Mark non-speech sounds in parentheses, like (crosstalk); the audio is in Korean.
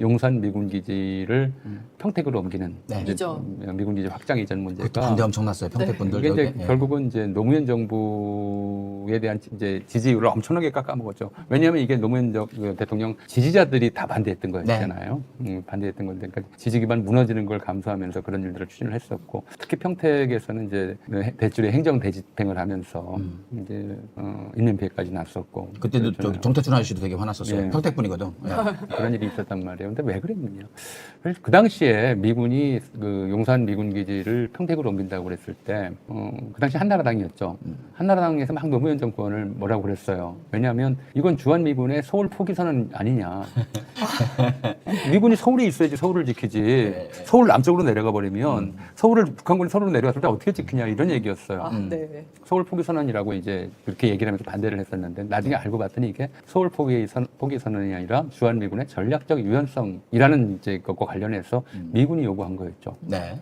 용산 미군 기지를 음. 평택으로 옮기는 네. 이제 이전. 미군 기지 확장 이전 문제가 반대 엄청 났어요. 평택 분들. 이게 이제. 결국은 이제 노무현 정부에 대한 이제 지지율을 엄청나게 깎아먹었죠. 왜냐하면 이게 노무현 정- 그 대통령 지지자들이 다 반대했던 거였잖아요. 음, 반대했던 건데, 그러니까 지지 기반 무너지는 걸 감수하면서 그런 일들을 추진을 했었고, 특히 평택에서는 이제 해- 대줄의 행정 대집행을 하면서 이제 어, 인명 피해까지 났었고. 그때도. 저 정태춘 아저씨도 되게 화났었어요. 예. 평택 분이거든. 예. (laughs) 그런 일이 있었단 말이에요. 근데 왜 그랬느냐. 그 당시에 미군이 그 용산 미군 기지를 평택으로 옮긴다고 그랬을 때, 어, 그 당시 한나라당이었죠. 한나라당에서 막 노무현 정권을 뭐라고 그랬어요. 왜냐하면 이건 주한 미군의 서울 포기 선언 아니냐. (laughs) 미군이 서울에 있어야지 서울을 지키지. 서울 남쪽으로 내려가 버리면 서울을 북한군이 서울로 내려갔을 때 어떻게 지키냐 이런 얘기였어요. 아, 네. 서울 포기 선언이라고 이제 그렇게 얘기를 하면서 반대를 했었는데 나중에 알고 봤더니 이게 서울 포기 선 포기 선언이 아니라 주한 미군의 전략적 유연성이라는 이제 것과 관련해서 미군이 요구한 거였죠. 네.